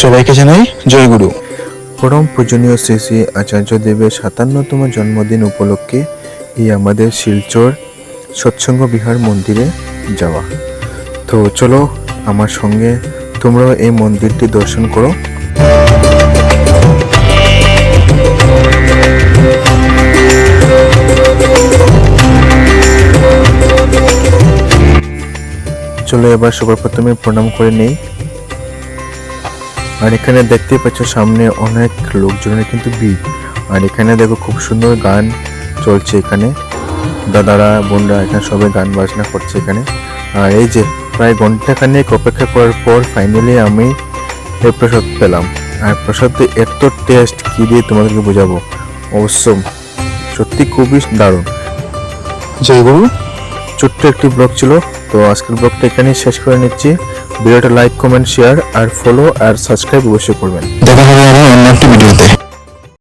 সবাইকে জানাই জয় গুরু। পরম পূজনীয় শ্রী শ্রী আচার্য দেবের সাতান্নতম জন্মদিন উপলক্ষে এই আমাদের শিলচর সৎসঙ্গ বিহার মন্দিরে যাওয়া। তো চলো আমার সঙ্গে তোমরাও এই মন্দিরটি দর্শন করো। চলো এবার সবার প্রথমে প্রণাম করে নেই। আর এখানে দেখতে পাচ্ছ সামনে অনেক লোকজনের কিন্তু ভিড়। আর এখানে দেখো খুব সুন্দর গান চলছে এখানে। দাদারা, বোনরা এখানে সবাই গান বাজনা করছে এখানে। আর এই যে প্রায় ঘন্টাখানেক অপেক্ষা করার পর ফাইনালি আমি এই প্রসাদ পেলাম। আর প্রসাদে এত টেস্ট কি দিয়ে তোমাদেরকে বোঝাবো? অবশ্য সত্যি খুবই দারুণ। জয় গুরু ছোট্ট একটি ব্লগ ছিল, তো আজকের ব্লগটা এখানেই শেষ করে নিচ্ছি। ভিডিওটা লাইক কমেন্ট শেয়ার আর ফলো আর সাবস্ক্রাইব অবশ্যই করবেন। দেখা হবে